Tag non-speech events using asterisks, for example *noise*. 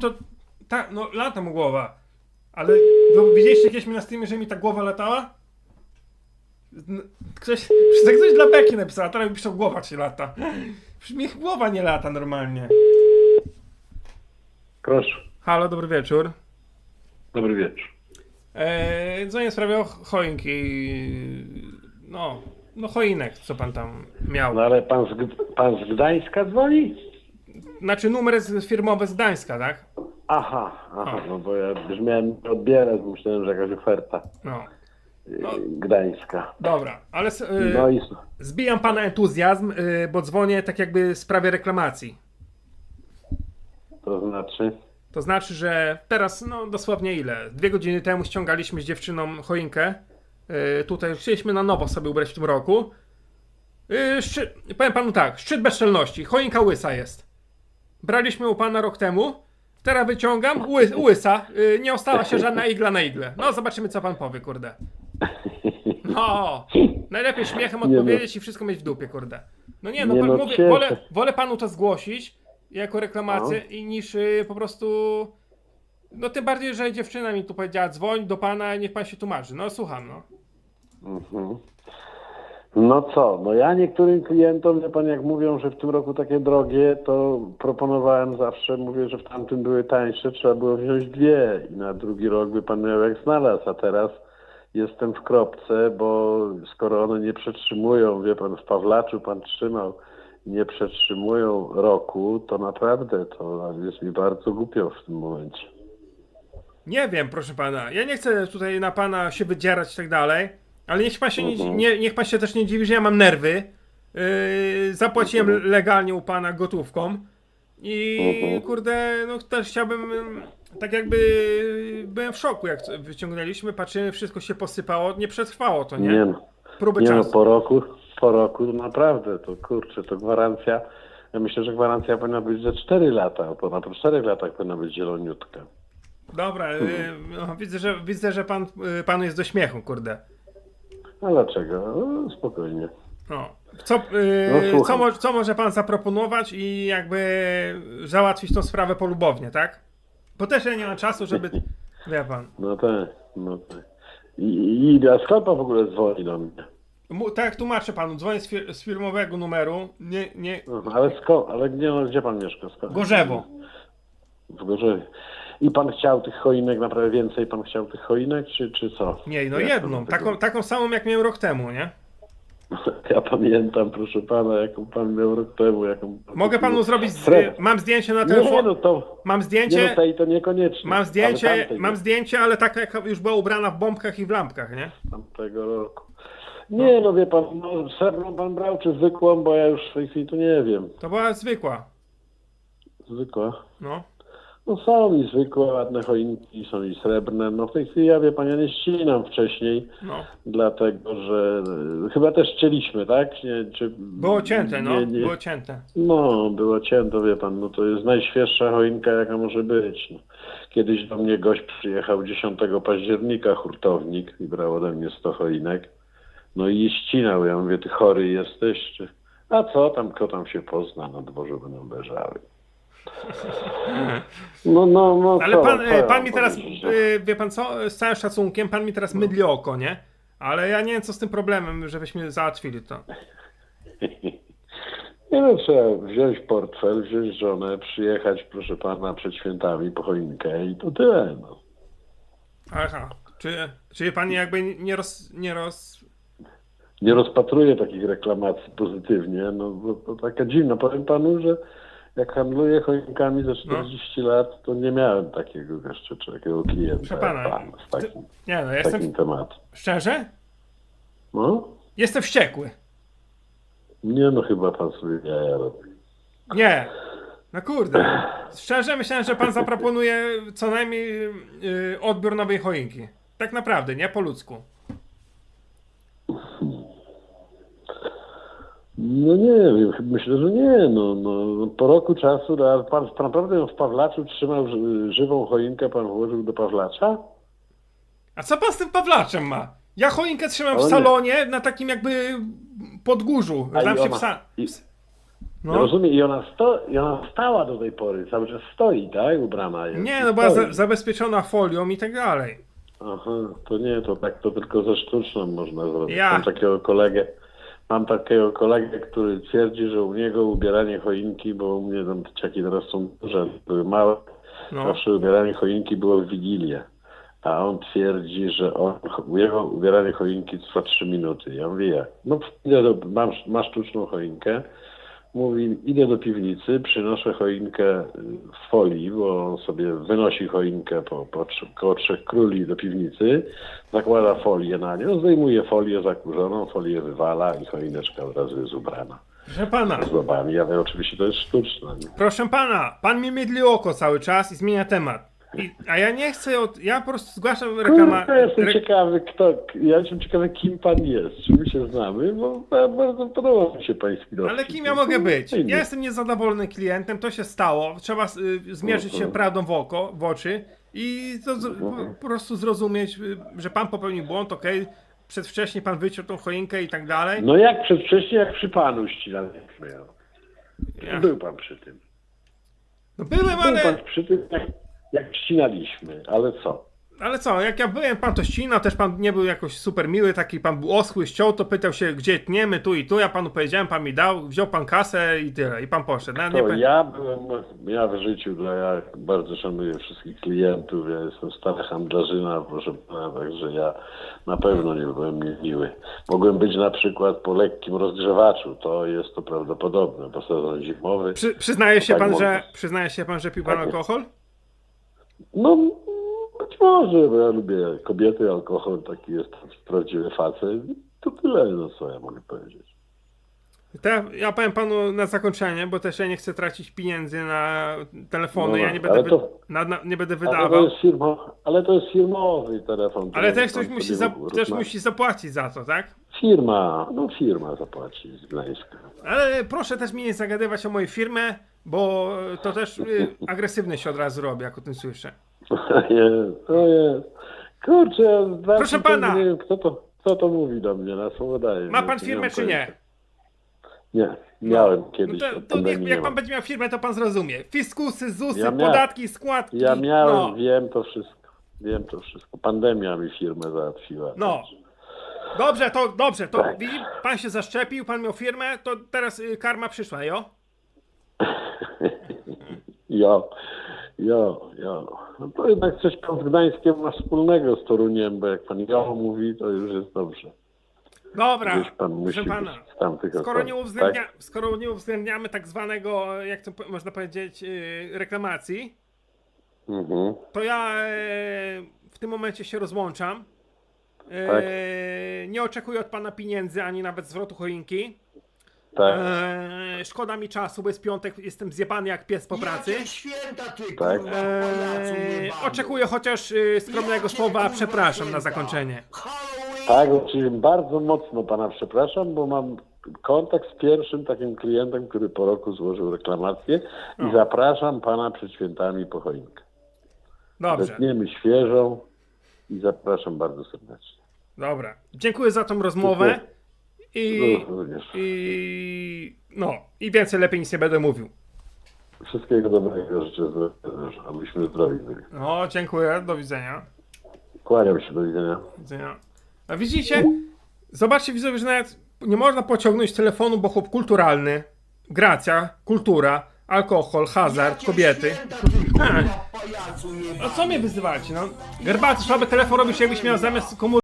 to tak, no lata mu głowa. Ale wy widzieliście kiedyś mi na streamie, że mi ta głowa latała? Ktoś, przecież *laughs* ktoś dla Beki napisał, a teraz mi piszą głowa ci lata. Przecież mi głowa nie lata normalnie. Proszę. Halo, dobry wieczór. Dobry wieczór. Eee, dzwonię w sprawie cho- choinki. No, no choinek, co pan tam miał. No ale pan z, pan z Gdańska dzwoni? Znaczy numer firmowy z Gdańska, tak? Aha, aha, no bo ja już miałem odbierać, myślałem, że jakaś oferta No. No. Gdańska. Dobra, ale s- y, No i zbijam pana entuzjazm, y, bo dzwonię tak jakby w sprawie reklamacji. to znaczy, To znaczy, że teraz, no dosłownie ile? Dwie godziny temu ściągaliśmy z dziewczyną choinkę. Yy, tutaj chcieliśmy na nowo sobie ubrać w tym roku. Yy, szczy... Powiem panu tak, szczyt bezczelności. Choinka łysa jest. Braliśmy u pana rok temu. Teraz wyciągam, ły, łysa. Yy, nie ostała się żadna igla na igle. No zobaczymy, co pan powie, kurde. No, najlepiej śmiechem Nie no. odpowiedzieć i wszystko mieć w dupie, kurde. No nie, no, Nie pan, no, mówię, wolę, wolę panu to zgłosić jako reklamację No. i niż y, po prostu. No tym bardziej, że dziewczyna mi tu powiedziała, dzwoń do pana niech pan się tłumaczy. No słucham, no. mhm. No co, no ja niektórym klientom, wie pan, jak mówią, że w tym roku takie drogie, to proponowałem zawsze, mówię, że w tamtym były tańsze, trzeba było wziąć dwie i na drugi rok by pan miał jak znalazł, a teraz jestem w kropce, bo skoro one nie przetrzymują, wie pan, w Pawlaczu pan trzymał, nie przetrzymują roku, to naprawdę to jest mi bardzo głupio w tym momencie. Nie wiem, proszę pana. Ja nie chcę tutaj na pana się wydzierać i tak dalej, ale niech pan się, nie, Mhm. nie, niech pan się też nie dziwi, że ja mam nerwy. Yy, zapłaciłem Mhm. legalnie u pana gotówką. I Mhm. kurde, no też chciałbym. ym, Tak jakby byłem w szoku, jak wyciągnęliśmy, patrzymy, wszystko się posypało. Nie przetrwało to, nie? Nie no. Próby Nie no, czasu. po roku, po roku naprawdę, to kurczę, to gwarancja, ja myślę, że gwarancja powinna być ze 4 lata, bo na po 4 latach powinna być zieloniutka. Dobra, yy, no, widzę, że, widzę, że pan, yy, panu jest do śmiechu, kurde. A dlaczego? No, spokojnie. No. Co, yy, No, co, mo- co może pan zaproponować i jakby załatwić tą sprawę polubownie, tak? Bo też ja nie mam czasu, żeby. *laughs* Wie pan. No tak, no tak. I, i, a sklepa w ogóle dzwoni do mnie. Mu, tak tłumaczę panu, dzwonię z, fir- z firmowego numeru. Nie, nie. No, ale skąd, ale gdzie, no, gdzie pan mieszka? Skąd? Gorzewo. W Gorzewie. I pan chciał tych choinek, naprawdę więcej pan chciał tych choinek, czy, czy co? Nie, no Jak jedną. pan Taką, taką samą jak miałem rok temu, nie? *laughs* Ja pamiętam, proszę pana, jaką pan miał rok temu, jaką... Mogę panu zrobić. Z, Srebr. mam zdjęcie na Nie, telefon. no to... Mam Nie, zdjęcie. no tej to niekoniecznie. Mam ale zdjęcie, tamtej mam zdjęcie, ale tak jak już była ubrana w bombkach i w lampkach, nie? tamtego roku. Nie, no wie pan, no, srebrną pan brał, czy zwykłą, bo ja już w tej chwili to nie wiem. To była zwykła. Zwykła. No. No są i zwykłe, ładne choinki, są i srebrne. No w tej chwili ja wie pan, ja nie ścinam wcześniej, No. dlatego że e, chyba też cięliśmy, tak? Nie, czy, Było cięte, no. Nie, nie. Było cięte. No, było cięto, wie pan, no to jest najświeższa choinka, jaka może być. No. Kiedyś do mnie gość przyjechał 10 października, hurtownik, i brał ode mnie 100 choinek. No i ścinał, ja mówię, ty chory jesteś, czy... A co tam, kto tam się pozna, na dworze będą leżały. No, no, no, Ale co, pan, co e, ja pan mam mi teraz, powiedzieć? e, wie pan co, z całym szacunkiem, pan mi teraz mydli oko, nie? Ale ja nie wiem co z tym problemem, żebyśmy załatwili to. *laughs* Nie no, trzeba wziąć portfel, wziąć żonę, przyjechać, proszę pana, przed świętami po choinkę i to tyle, no. Aha. Czy, czyli pan jakby nie roz, nie roz... nie rozpatruję takich reklamacji pozytywnie, no bo to taka dziwna. Powiem panu, że jak handluję choinkami ze 40 lat, to nie miałem takiego jeszcze czy takiego klienta Proszę pana, pan z takim, Nie no, ja z jestem, takim tematem. szczerze, No? jestem wściekły. Nie no, chyba pan sobie jaja robi. Nie. No kurde. Szczerze myślałem, że pan zaproponuje co najmniej y, odbiór nowej choinki. Tak naprawdę, nie po ludzku. No nie wiem, myślę, że nie. No, no, po roku czasu, no, ale pan, naprawdę w Pawlaczu trzymał ży- żywą choinkę, pan włożył do Pawlacza? A co pan z tym Pawlaczem ma? Ja choinkę trzymam w salonie na takim jakby podgórzu. A Znam się ona- w sa... i- No. Rozumiem, i ona, sto, i ona stała do tej pory, cały czas stoi, tak? Ubrana jest. Nie, no była Stoi. za, zabezpieczona folią i tak dalej. Aha, to nie, to tak to tylko ze sztuczną można zrobić. Ja. Mam takiego kolegę, mam takiego kolegę, który twierdzi, że u niego ubieranie choinki, bo u mnie tam dzieciaki teraz są duże, były małe, No. zawsze ubieranie choinki było w Wigilię. A on twierdzi, że on, u jego ubieranie choinki trwa 3 minuty. Ja mówię jak? No do, mam, ma sztuczną choinkę. Mówi, idę do piwnicy, przynoszę choinkę w folii, bo on sobie wynosi choinkę po, po koło trzech króli do piwnicy, zakłada folię na nią, zdejmuje folię zakurzoną, folię wywala i choineczka od razu jest ubrana. Proszę pana, Z ja wiem, oczywiście to jest sztuczne. Nie? proszę pana, pan mi mydli oko cały czas i zmienia temat. I, a ja nie chcę, od, ja po prostu zgłaszam reklama... Kurwa, jestem re- ciekawy, kto, ja jestem ciekawy, kim pan jest, czy my się znamy, bo ba- bardzo podoba mi się pański dowcip. Ale kim ja mogę być? Ja jestem niezadowolony klientem, to się stało. Trzeba y, zmierzyć się prawdą w oko, w oczy i to, z- po, prostu zrozumieć, y, że pan popełnił błąd, okej, przedwcześnie pan wyciął tą choinkę i tak dalej. No jak przedwcześnie, jak przy panu ścinaliśmy. Ja- Był pan przy tym. No byłem, Był pan ale, przy tym, jak, jak ścinaliśmy, ale co? ale co, jak ja byłem, pan to ścinał, też pan nie był jakoś super miły, taki pan był oschły, ściął, to pytał się, gdzie tniemy, tu i tu, ja panu powiedziałem, pan mi dał, wziął pan kasę i tyle, i pan poszedł. Nawet nie To ja byłem, ja w życiu, dla ja bardzo szanuję wszystkich klientów, ja jestem stary handlarzyna, proszę pana, także ja na pewno nie byłem niemiły. Mogłem być na przykład po lekkim rozgrzewaczu, to jest to prawdopodobne, bo sezon zimowy. Przy, przyznaje się Tak pan, można. że przyznaje się pan, że pił pan Tak. alkohol? No, być może, bo ja lubię kobiety, alkohol, taki jest prawdziwy facet. To tyle, no co ja mogę powiedzieć. To ja, ja powiem panu na zakończenie, bo też ja nie chcę tracić pieniędzy na telefony, No, ja nie będę, ale wy, to- na, na, nie będę Ale to wydawał. jest, firmo, ale to jest firmowy telefon. Ale to też ktoś musi, za, też musi zapłacić za to, tak? Firma, no firma zapłaci z Gdańska. Ale proszę też mi nie zagadywać o mojej firmie, bo to też y, agresywny się od razu robi, jak o tym słyszę. jest, to jest. Kurczę, ja Proszę pana. Nie wiem, kto to, kto to mówi do mnie na słowo daje. Ma pan firmę czy nie? Nie, miałem kiedyś. No to, to niech, jak pan będzie miał firmę, to pan zrozumie. Fiskusy, ZUSy, Ja podatki, składki. Ja miałem, no. wiem to wszystko. Wiem to wszystko. Pandemia mi firmę załatwiła. No. Dobrze, to dobrze, to Tak. widzi, pan się zaszczepił, pan miał firmę, to teraz y, karma przyszła, jo? *laughs* *laughs* Jo, jo, jo. No to jednak coś pan z Gdańskiem ma wspólnego z Toruniem, bo jak pan jo mówi, to już jest dobrze. Dobra, Gdzieś pan musi proszę pana. być z tamtych Skoro nie, uwzględnia, tak? skoro nie uwzględniamy tak zwanego, jak to można powiedzieć, y, reklamacji, Mhm. to ja e, w tym momencie się rozłączam. E, Tak. Nie oczekuję od pana pieniędzy, ani nawet zwrotu choinki. Tak. E, szkoda mi czasu, bo jest piątek, jestem zjebany jak pies po pracy. Jakie święta ty, Tak. kurwa, pajacu E, jebany. oczekuję chociaż y, skromnego Jakie, słowa kurwa, przepraszam na święta? zakończenie. Halloween. Tak, oczywiście bardzo mocno pana przepraszam, bo mam kontakt z pierwszym takim klientem, który po roku złożył reklamację No. i zapraszam pana przed świętami po choinkę. Dobrze, Zetniemy świeżą i zapraszam bardzo serdecznie. dobra. Dziękuję za tą rozmowę i, No, i no i więcej lepiej nic nie będę mówił. Wszystkiego dobrego życzę, zdrowia, abyśmy zdrowi byli. No, dziękuję, do widzenia. Kłaniam się, do widzenia. Do widzenia. A widzicie? Zobaczcie widzowie, że nawet nie można pociągnąć telefonu, bo chłop kulturalny, gracja, kultura, alkohol, hazard, kobiety. *laughs* pajacu No co mnie wyzywacie, no? Gerbaty, słaby telefon robisz, jakbyś miał zamiast komórki